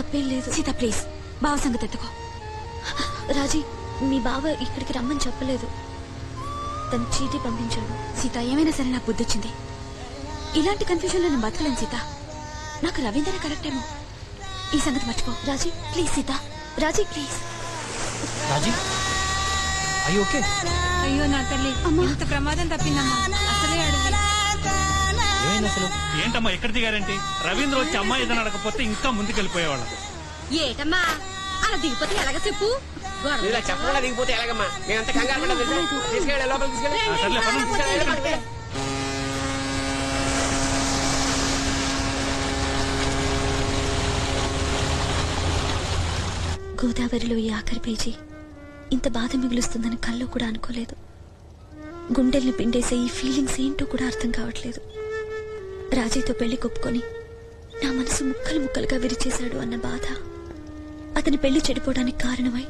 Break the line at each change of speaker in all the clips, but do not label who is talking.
తప్పేం లేదు.
సీత ప్లీజ్. బావ సంగతి ఎత్తుకో.
రాజీ మీ బావ ఇక్కడికి రమ్మని చెప్పలేదు. తను చీటీ పంపించాడు.
సీత ఏమైనా సరే నాకు బుద్ధి వచ్చింది. ఇలాంటి కన్ఫ్యూజన్లో నేను బతకలేను సీత. నాకు రవీంద్ర కరెక్ట్ ఏమో. ఈ సంగతి మర్చిపో.
రాజీ
ప్లీజ్ సీత.
Raji please.
రాజీ అయ్యి ఓకే
అయ్యో నా తల్లి ఇంత ప్రమాదం తప్పిందమ్మా. అసలే
అసలు.
ఏంటమ్మా ఎక్కడ దిగారేంటి? రవీంద్ర వచ్చి అమ్మాయి ఏదైనా అడగకపోతే ఇంకా ముందుకెళ్ళిపోయేవాళ్ళం
ఏటమ్మా? అలా దిగిపోతే ఎలాగ చెప్పు?
ఇలా చెప్పకుండా దిగిపోతే ఎలాగమ్మా? మేమంతా కంగారు పడ్డాం తెలుసా? తీసుకెళ్ళి లోపలికి తీసుకెళ్ళి
ఆ, సర్లే పదండి.
తీసుకెళ్ళి, లోపలికి వెళ్ళి.
గోదావరిలో ఈ ఆఖరి పేజీ. ఇంత బాధ మిగులుస్తుందని కల్లో కూడా అనుకోలేదు. గుండెల్ని పిండేసే ఈ ఫీలింగ్స్ ఏంటో కూడా అర్థం కావట్లేదు. రాజీతో పెళ్ళి కొప్పుకొని నా మనసు ముక్కలు ముక్కలుగా విరిచేశాడు అన్న బాధ. అతని పెళ్ళి చెడిపోవడానికి కారణమై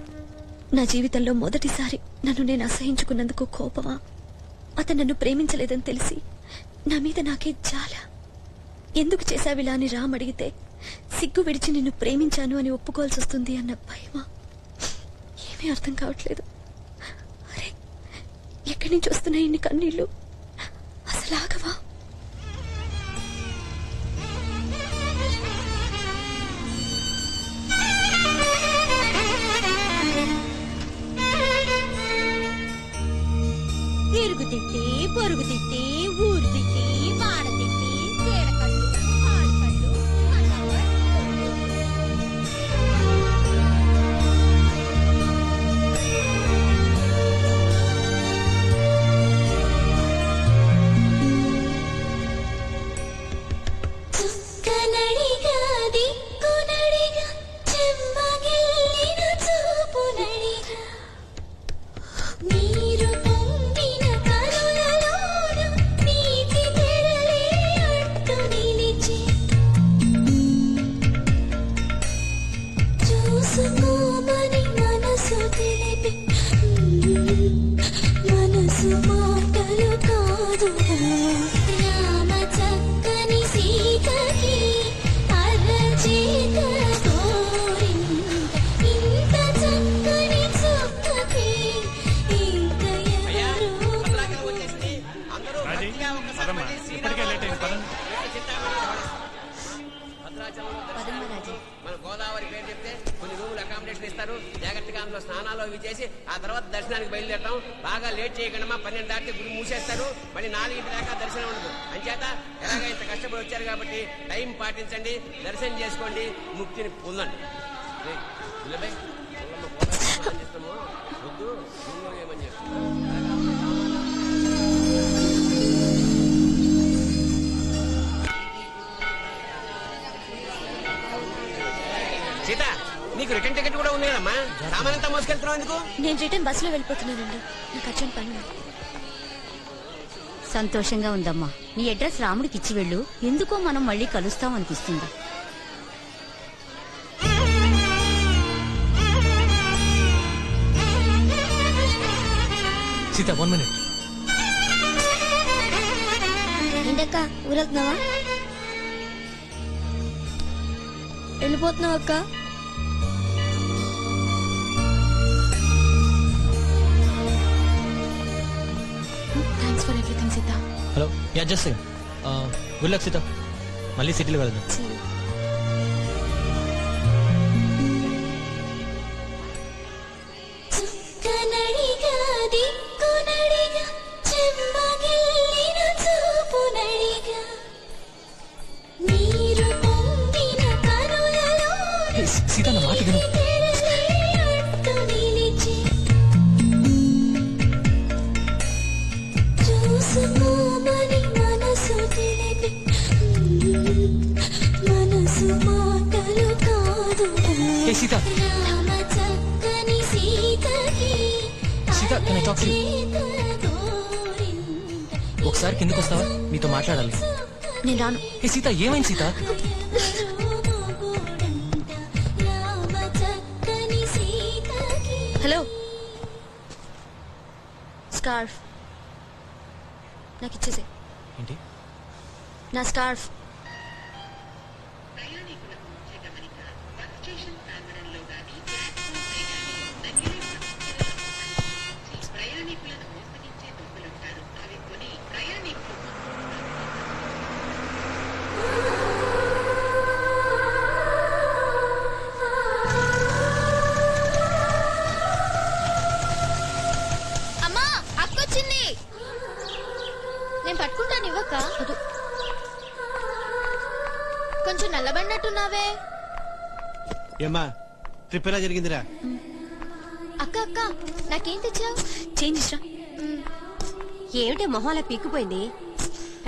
నా జీవితంలో మొదటిసారి నన్ను నేను అసహించుకున్నందుకు కోపమా? అతను నన్ను ప్రేమించలేదని తెలిసి నా మీద నాకే చాలా ఎందుకు చేశావిలా అని రామ్ అడిగితే సిగ్గు విడిచి నిన్ను ప్రేమించాను అని ఒప్పుకోవాల్సి వస్తుంది అన్న భయమా? ఏమీ అర్థం కావట్లేదు. అరే ఎక్కడి నుంచి వస్తున్నాయి ఇన్ని కన్నీళ్ళు? అసలు ఆగవా?
తిరుగు తిట్టి.
అవి చేసి ఆ తర్వాత దర్శనానికి బయలుదేరతాం. బాగా లేట్ చేయకుండా పన్నెండు దాటితే గుడి మూసేస్తారు. మళ్ళీ నాలుగింటి దాకా దర్శనం ఉండదు. అంచేత ఎలాగ ఇంత కష్టపడి వచ్చారు కాబట్టి టైం పాటించండి దర్శనం చేసుకోండి ముక్తిని పొందండి. ఏయ్, వద్దు ఏమని చెప్పు సామానంతా మోసుకెళ్తున్నావు ఎందుకు?
నేను రిటర్న్ బస్సులో వెళ్ళిపోతున్నానండి. నాకు అర్జెంట్ పని ఉంది.
సంతోషంగా ఉందమ్మా. నీ అడ్రస్ రాముడికి ఇచ్చి వెళ్ళు. ఎందుకో మనం మళ్ళీ కలుస్తాం అనిపిస్తుంది.
సీత వన్ మినిట్
ఏంటక్క ఊరెళ్తున్నావా? వెళ్ళిపోతున్నావు అక్క?
For everything Sita
hello ya just good luck Sita మళ్ళీ సిటీలో వెళ్దాం
చుక్కనడిగా
can I talk to you? ఒకసారి కిందకు వస్తావా? మీతో మాట్లాడాలి.
నేను రాను.
ఏ సీత ఏమైంది సీత
హలో స్కార్ఫ్ నాకు ఇచ్చేసే
ఏంటి?
నా స్కార్ఫ్.
ఏమ్మా ట్రిప్ ఎలా జరిగిందిరా?
అక్క అక్క నాకేం తెచ్చావు? చేంజ్ ఇష్టం
ఏమిటి మొహం అలా పీక్కుపోయింది?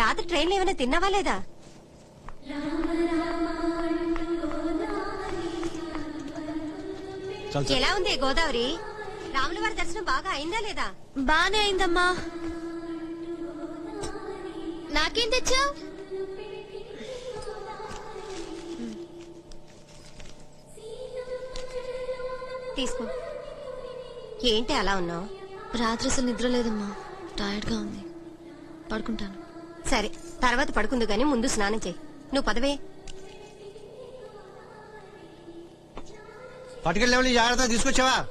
రాత్రి ట్రైన్లో ఏమైనా తిన్నావా లేదా. ఎలా ఉంది గోదావరి? రాముల వారి దర్శనం బాగా అయిందా లేదా?
బానే అయిందమ్మా. నాకేం తెచ్చావు?
తీసుకో. ఏంటి అలా ఉన్నావు?
రాత్రి అసలు నిద్ర లేదమ్మా. టైర్డ్గా ఉంది. పడుకుంటాను.
సరే తర్వాత పడుకుందు గాని ముందు స్నానం చేయి. నువ్వు పదవే.
పట్టుకెళ్ళి జాగ్రత్త తీసుకొచ్చావా?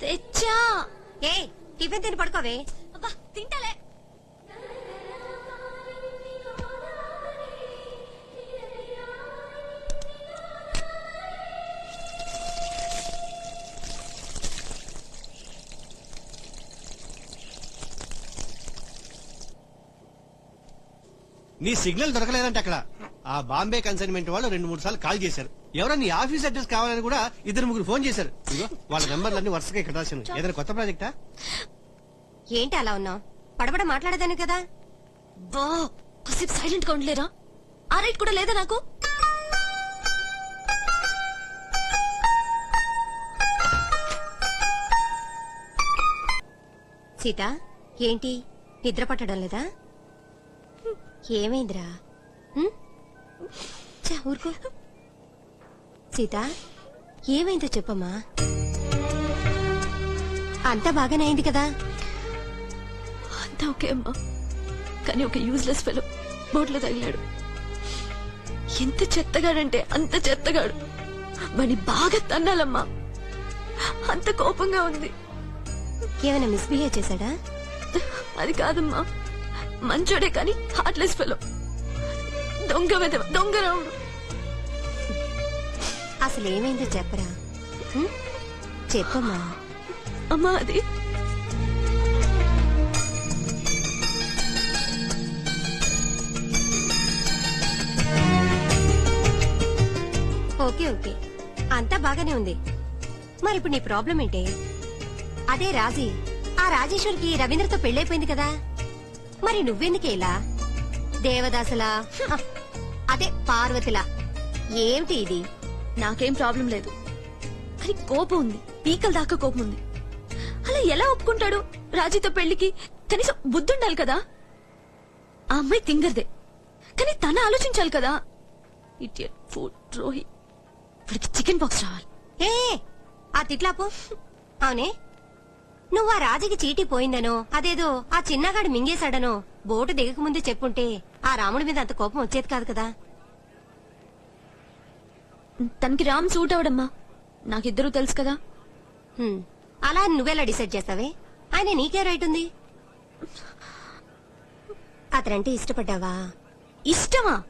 తెచ్చా.
ఏ టిఫిన్ తిని పడుకోవే.
నీ సిగ్నల్ దొరకలేదంటే అక్కడ. ఆ బాంబే కన్సైన్మెంట్ వాళ్ళు రెండు మూడు సార్లు కాల్ చేశారు. ఎవరో నీ ఆఫీస్ అడ్రస్ కావాలని కూడా ఇద్దరు ముగ్గురు ఫోన్ చేశారు. ఇదిగో వాళ్ళ నెంబర్లన్నీ వరుసగా ఇక్కడ రాశాను. ఏదైనా కొత్త ప్రాజెక్టా?
ఏంటి అలా ఉన్నావు? పడబడ మాట్లాడదాను కదా.
బా కాసేపు సైలెంట్గా ఉండలేరా? ఆ రైట్ కూడా లేదా నాకు?
సీత ఏంటి? నిద్ర పట్టడం లేదా? ఏమైందిరా? ఊరుకో. సీత ఏమైందో చెప్పమ్మా. అంతా బాగానే అయింది కదా?
అంతా ఓకే అమ్మా. కానీ ఒక యూజ్లెస్ ఫెలో బోట్లో తగిలాడు. ఎంత చెత్తగాడంటే అంత చెత్తగాడు. వాడిని బాగా తన్నాలమ్మా. అంత కోపంగా ఉంది.
ఏమైనా మిస్బిహేవ్ చేశాడా?
అది కాదమ్మా. మంచోడే కానీ హార్ట్లెస్ ఫెలో దొంగ వెదవ దొంగ రావుడు
అసలు ఏమైందో చెప్పరా? చెప్పమ్మా.
అమ్మా అది.
Okay okay. అంతా బాగానే ఉంది. మరి ఇప్పుడు నీ ప్రాబ్లం ఏంటి? అదే రాజీ. ఆ రాజేశ్వరికి రవీంద్రతో పెళ్ళైపోయింది కదా? మరి నువ్వెందుకే ఇలా? దేవదాసులా? అదే పార్వతిలా. ఏమిటి ఇది?
నాకేం ప్రాబ్లం లేదు. కానీ కోపం ఉంది. పీకల దాకా కోపం ఉంది. అలా ఎలా ఒప్పుకుంటాడు? రాజీతో పెళ్ళికి కనీసం బుద్ధి ఉండాలి కదా? ఆ అమ్మాయి తింగర్దే. కానీ తన ఆలోచించాలి కదా? ఇడియట్ ఫుడ్ చికెన్ బాక్స్ రావాలి.
ఏ ఆ తిట్లాపు. అవునే? నువ్వు ఆ రాజుకి చీటీ పోయిందనో అదేదో ఆ చిన్నగాడు మింగేశాడనో బోటు దిగక ముందే చెప్పుంటే ఆ రాముడి మీద అంత కోపం వచ్చేది కాదు కదా.
తనకి రామ్ సూట్ అవడమ్మా నాకిద్దరూ తెలుసు కదా.
హ్మ్. అలా నువ్వెలా డిసైడ్ చేస్తావే? ఆయన నీకే రైట్ ఉంది. అతనంటే ఇష్టపడ్డావా?
ఇష్టమా?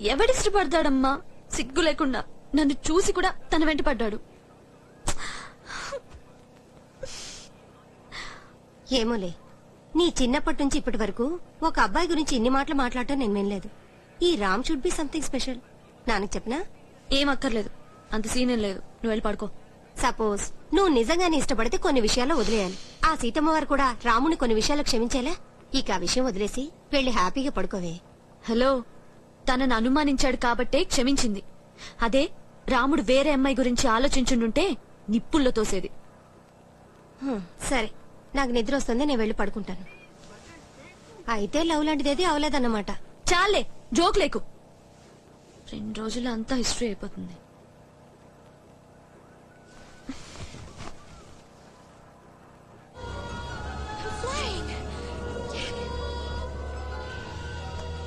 ఎవడిష్టపడతాడమ్మా? సిగ్గు లేకుండా. నన్ను చూసి కూడా తన వెంట పడ్డాడు.
ఏమోలే. నీ చిన్నప్పటి నుంచి ఇప్పటి వరకు ఒక అబ్బాయి గురించి ఇన్ని మాటలు మాట్లాడటం నేను వినలేదు ఈ Ram should be something special నాన్నకు చెప్పనా?
ఏం అక్కర్లేదు. అంత సీన్ ఏం లేదు. నువ్వు వెళ్ళి పడుకో.
సపోజ్ నువ్వు నిజంగానే ఇష్టపడితే కొన్ని విషయాల్లో వదిలేయాలి. ఆ సీతమ్మ వారు కూడా రాముని కొన్ని విషయాలు క్షమించేలా? ఇక ఆ విషయం వదిలేసి వెళ్ళి హ్యాపీగా పడుకోవే.
హలో. తనను అనుమానించాడు కాబట్టే క్షమించింది. అదే రాముడు వేరే అమ్మాయి గురించి ఆలోచించుండుంటే నిప్పుల్లో తోసేది.
సరే. నాకు నిద్ర వస్తుంది నేను వెళ్ళి పడుకుంటాను. అయితే లవ్ లాంటిది లాంటిదేది అవలేదన్నమాట.
చాలే జోక్ లేకు. రెండు రోజులు అంతా హిస్టరీ అయిపోతుంది.